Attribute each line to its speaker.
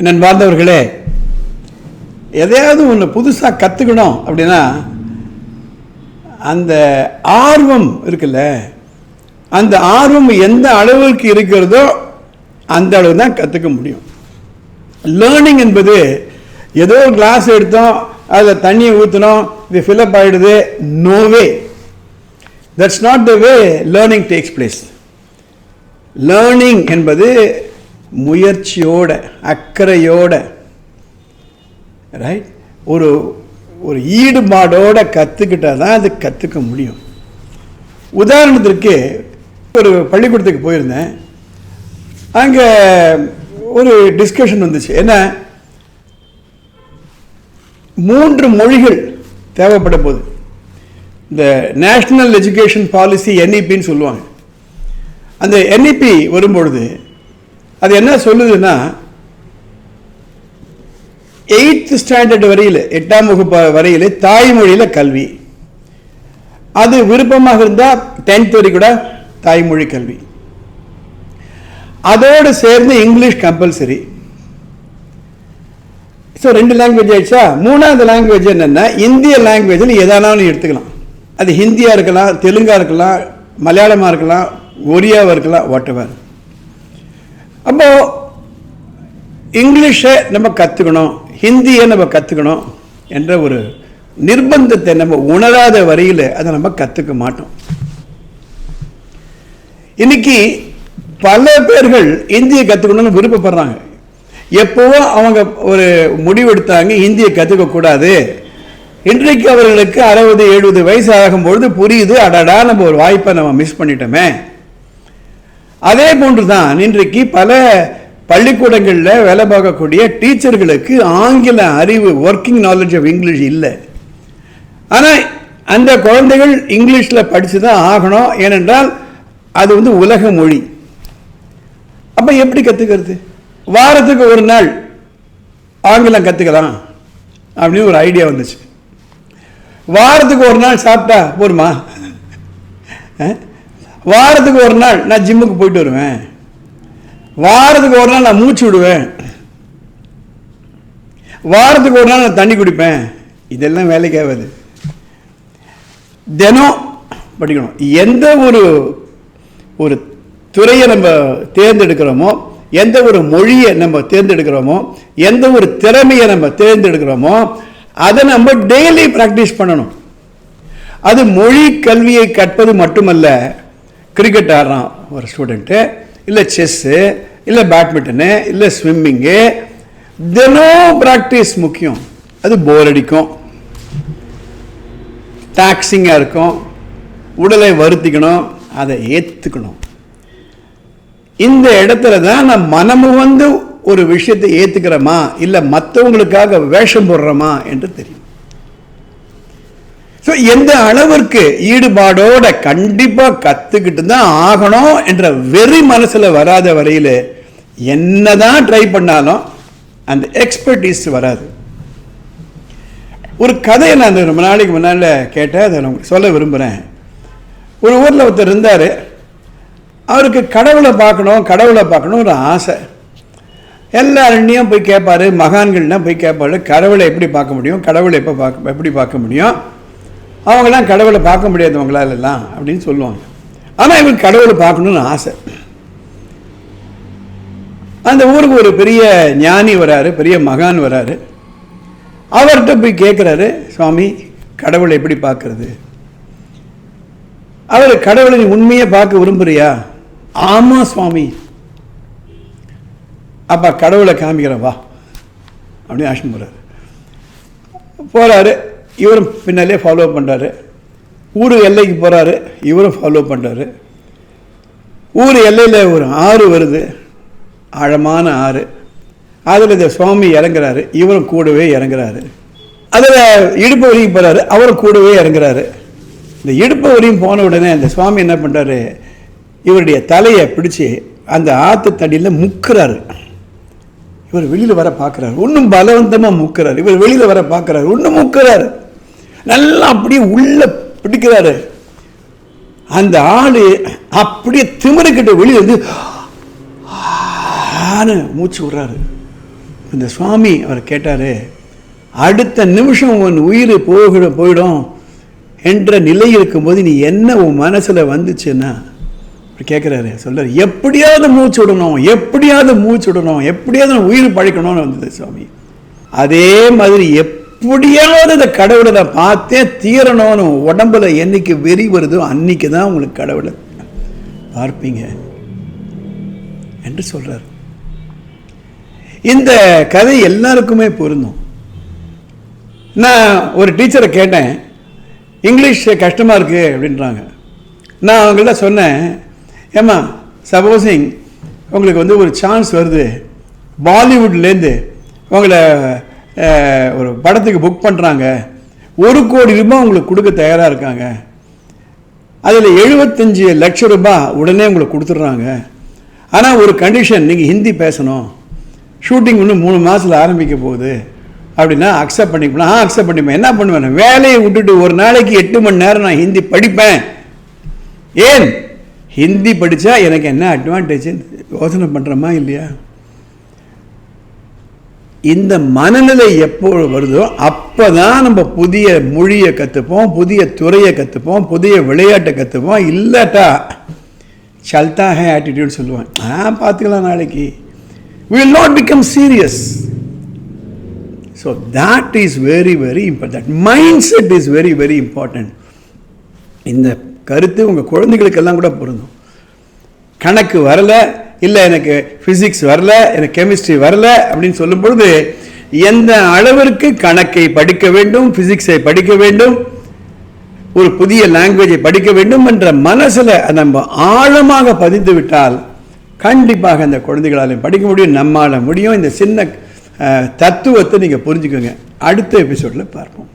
Speaker 1: என்னன் வாழ்ந்தவர்களே எதையாவது ஒன்று புதுசாக கற்றுக்கணும் அப்படின்னா அந்த ஆர்வம் இருக்குல்ல அந்த ஆர்வம் எந்த அளவுக்கு இருக்கிறதோ அந்த அளவு தான் கற்றுக்க முடியும். லேர்னிங் என்பது ஏதோ ஒரு கிளாஸ் எடுத்தோம் அதில் தண்ணியை ஊற்றினோம் இது ஃபில்அப் ஆகிடுது no way that's not the way learning takes place learning என்பது முயற்சியோட அக்கறையோட ரைட் ஒரு ஒரு ஈடுபாடோட கற்றுக்கிட்டால் தான் அது கற்றுக்க முடியும். உதாரணத்திற்கு ஒரு பள்ளிக்கூடத்துக்கு போயிருந்தேன். அங்கே ஒரு டிஸ்கஷன் வந்துச்சு. என்ன? மூன்று மொழிகள் தேவைப்பட போது இந்த நேஷ்னல் எஜுகேஷன் பாலிசி என்இபின்னு சொல்லுவாங்க. அந்த என்இபி வரும்பொழுது அது என்ன சொல்லுதுன்னா எயித்து ஸ்டாண்டர்ட் வரையில் எட்டாம் வகுப்பு வரையில் தாய்மொழியில் கல்வி. அது விருப்பமாக இருந்தால் டென்த் வரை கூட தாய்மொழி கல்வி. அதோடு சேர்ந்து இங்கிலீஷ் கம்பல்சரி ஸோ ரெண்டு லாங்குவேஜ் ஆயிடுச்சா? மூணாவது லாங்குவேஜ் என்னென்னா இந்திய லாங்குவேஜில் எதானாலும் எடுத்துக்கலாம். அது ஹிந்தியாக இருக்கலாம் தெலுங்காக இருக்கலாம் மலையாளமாக இருக்கலாம் ஒரியாவாக இருக்கலாம் வாட் எவர் அப்போது இங்கிலீஷை நம்ம கற்றுக்கணும் ஹிந்தியை நம்ம கற்றுக்கணும் என்ற ஒரு நிர்பந்தத்தை நம்ம உணராத வரையில் அதை நம்ம கற்றுக்க மாட்டோம். இன்னைக்கு பல பேர்கள் இந்தியை கற்றுக்கணும்னு விருப்பப்படுறாங்க. எப்போவோ அவங்க ஒரு முடிவெடுத்தாங்க இந்தியை கற்றுக்க கூடாது. இன்றைக்கு அவர்களுக்கு அறுபது எழுபது வயசு ஆகும்பொழுது புரியுது அடடா நம்ம ஒரு வாய்ப்பை நம்ம மிஸ் பண்ணிட்டோமே. அதே போன்று தான் இன்றைக்கு பல பள்ளிக்கூடங்களில் வேலை பார்க்கக்கூடிய டீச்சர்களுக்கு ஆங்கில அறிவு ஒர்க்கிங் நாலேஜ் ஆஃப் இங்கிலீஷ் இல்லை. ஆனால் அந்த குழந்தைகள் இங்கிலீஷில் படித்து தான் ஆகணும். ஏனென்றால் அது வந்து உலக மொழி. அப்போ எப்படி கற்றுக்கிறது வாரத்துக்கு ஒரு நாள் ஆங்கிலம் கற்றுக்கலாம் அப்படின்னு ஒரு ஐடியா வந்துச்சு. வாரத்துக்கு ஒரு நாள் சாப்பிட்டா போருமா? வாரத்துக்கு ஒரு நாள் நான் ஜிம்முக்கு போயிட்டு வருவேன். வாரத்துக்கு ஒரு நாள் நான் மூச்சு விடுவேன். வாரத்துக்கு ஒரு நாள் நான் தண்ணி குடிப்பேன். இதெல்லாம் வேலைக்காகாது. தினம் படிக்கணும். எந்த ஒரு ஒரு துறையை நம்ம தேர்ந்தெடுக்கிறோமோ எந்த ஒரு மொழியை நம்ம தேர்ந்தெடுக்கிறோமோ எந்த ஒரு திறமையை நம்ம தேர்ந்தெடுக்கிறோமோ அதை நம்ம டெய்லி ப்ராக்டிஸ் பண்ணணும். அது மொழி கல்வியை கற்பது மட்டுமல்ல கிரிக்கெட் ஆடுறான் ஒரு ஸ்டூடெண்ட்டு இல்லை செஸ்ஸு இல்லை பேட்மிண்டனு இல்லை ஸ்விம்மிங்கு தினம் ப்ராக்டிஸ் முக்கியம். அது போர் அடிக்கும். டாக்ஸிங்காக இருக்கும். உடலை வருத்திக்கணும். அதை ஏற்றுக்கணும் இந்த இடத்துல தான் நம்ம மனமு வந்து ஒரு விஷயத்தை ஏற்றுக்கிறோமா இல்லை மற்றவங்களுக்காக வேஷம் போடுறோமா என்று தெரியும். ஸோ எந்த அளவிற்கு ஈடுபாடோட கண்டிப்பாக கற்றுக்கிட்டு தான் ஆகணும் என்ற வெறி மனசில் வராத வரையில் என்ன தான் ட்ரை பண்ணாலும் அந்த எக்ஸ்பர்டீஸ் வராது. ஒரு கதையை நான் அந்த ரொம்ப நாளைக்கு முன்னால் கேட்டேன் அதை நான் சொல்ல விரும்புகிறேன் ஒரு ஊரில் ஒருத்தர் இருந்தார். அவருக்கு கடவுளை பார்க்கணும் கடவுளை பார்க்கணும் ஒரு ஆசை. எல்லாருண்டையும் போய் கேட்பாரு மகான்கள்னால் போய் கேட்பாரு கடவுளை எப்படி பார்க்க முடியும் கடவுளை எப்போ பார்க்க எப்படி பார்க்க முடியும்? அவங்களாம் கடவுளை பார்க்க முடியாதவங்களால எல்லாம் அப்படின்னு சொல்லுவாங்க. ஆனால் இவங்க கடவுளை பார்க்கணும்னு ஆசை. அந்த ஊருக்கு ஒரு பெரிய ஞானி வராரு பெரிய மகான் வராரு. அவர்கிட்ட போய் கேட்குறாரு சுவாமி கடவுளை எப்படி பார்க்கறது? அவர் கடவுளை நீ உண்மையை பார்க்க விரும்புறியா? ஆமாம் சுவாமி. அப்பா கடவுளை காமிக்கிறேன் வா. அப்படின்னு ஆஷன் போகிறாரு போகிறாரு இவரும் பின்னாலே ஃபாலோ பண்ணுறாரு ஊர் எல்லைக்கு போகிறாரு இவரும் ஃபாலோ பண்ணுறாரு ஊர் எல்லையில் ஒரு ஆறு வருது. ஆழமான ஆறு. அதில் இந்த சுவாமி இறங்குறாரு இவரும் கூடவே இறங்குறாரு. அதில் இடுப்பு வரைக்கும் போகிறாரு அவரும் கூடவே இறங்குறாரு. இந்த இடுப்பு வரையும் போன உடனே அந்த சுவாமி என்ன பண்ணுறாரு இவருடைய தலையை பிடிச்சி அந்த ஆற்று தடியில் முக்கிறாரு. இவர் வெளியில் வர பார்க்குறாரு. ஒன்றும் பலவந்தமாக மூக்கிறார். இவர் வெளியில் வர பார்க்குறாரு. ஒன்றும் முக்குறாரு. நல்லா அப்படியே உள்ளே பிடிக்கிறாரு. அந்த ஆள் அப்படியே திமிருக்கிட்ட வெளியே வந்து ஆன்னு மூச்சு விடுறாரு. இந்த சுவாமி அவர் கேட்டார் அடுத்த நிமிஷம் உன் உயிர் போகிட போயிடும் என்ற நிலை இருக்கும்போது நீ என்ன உன் மனசில் வந்துச்சுன்னா அப்படி கேட்குறாரு சொல்றாரு எப்படியாவது மூச்சு விடணும் எப்படியாவது மூச்சு விடணும் எப்படியாவது நான் உயிர் பழிக்கணும்னு வந்தது சுவாமி. அதே மாதிரி எப்படியாவது அந்த கடவுளை நான் பார்த்தே தீரணும்னு உடம்புல என்னைக்கு வெறி வருதோ அன்னைக்கு தான் உங்களுக்கு கடவுளை பார்ப்பீங்க. என்று சொல்கிறார் இந்த கதை எல்லாருக்குமே பொருந்தும். நான் ஒரு டீச்சரை கேட்டேன் இங்கிலீஷ் கஷ்டமாக இருக்கு அப்படின்றாங்க. நான் அவங்கள்ட்ட சொன்னேன் ஏம்மா சப்போஸிங் உங்களுக்கு வந்து ஒரு சான்ஸ் வருது. பாலிவுட்லேருந்து உங்களை ஒரு படத்துக்கு புக் பண்ணுறாங்க ஒரு கோடி ரூபாய் உங்களுக்கு கொடுக்க தயாராக இருக்காங்க. அதில் எழுபத்தஞ்சு லட்சம் ரூபாய் உடனே உங்களுக்கு கொடுத்துட்றாங்க. ஆனால் ஒரு கண்டிஷன் நீங்கள் ஹிந்தி பேசணும். ஷூட்டிங் இன்னும் மூணு மாதத்தில் ஆரம்பிக்க போகுது. அப்படின்னா அக்செப்ட் பண்ணிக்கலாம் ஆ அக்செப்ட் பண்ணிப்பேன். என்ன பண்ணுவேன்? வேலையை விட்டுட்டு ஒரு நாளைக்கு எட்டு மணி நேரம் நான் ஹிந்தி படிப்பேன். ஏன்? ஹிந்தி படித்தா எனக்கு என்ன அட்வான்டேஜ் யோசனை பண்ணுறோமா இல்லையா? இந்த மனநிலை எப்போ வருதோ அப்போ தான் நம்ம புதிய மொழியை கற்றுப்போம் புதிய துறையை கற்றுப்போம் புதிய விளையாட்டை கற்றுப்போம் இல்லாட்டா சல்தாக ஹே ஆட்டிடியூட் சொல்லுவான். ஆ பார்த்துக்கலாம் நாளைக்கு. Will not become serious so that is very very important mind set is very very important இந்த கருத்து உங்கள் குழந்தைகளுக்கெல்லாம் கூட பொருந்தும். கணக்கு வரல இல்லை எனக்கு ஃபிசிக்ஸ் வரல எனக்கு கெமிஸ்ட்ரி வரல அப்படின்னு சொல்லும் பொழுது எந்த அளவிற்கு கணக்கை படிக்க வேண்டும் ஃபிசிக்ஸை படிக்க வேண்டும் ஒரு புதிய லாங்குவேஜை படிக்க வேண்டும் என்ற மனசில் நம்ம ஆழமாக பதிந்து விட்டால் கண்டிப்பாக அந்த குழந்தைகளாலையும் படிக்க முடியும் நம்மால் முடியும். இந்த சின்ன தத்துவத்தை நீங்கள் புரிஞ்சுக்கோங்க. அடுத்த எபிசோடில் பார்ப்போம்.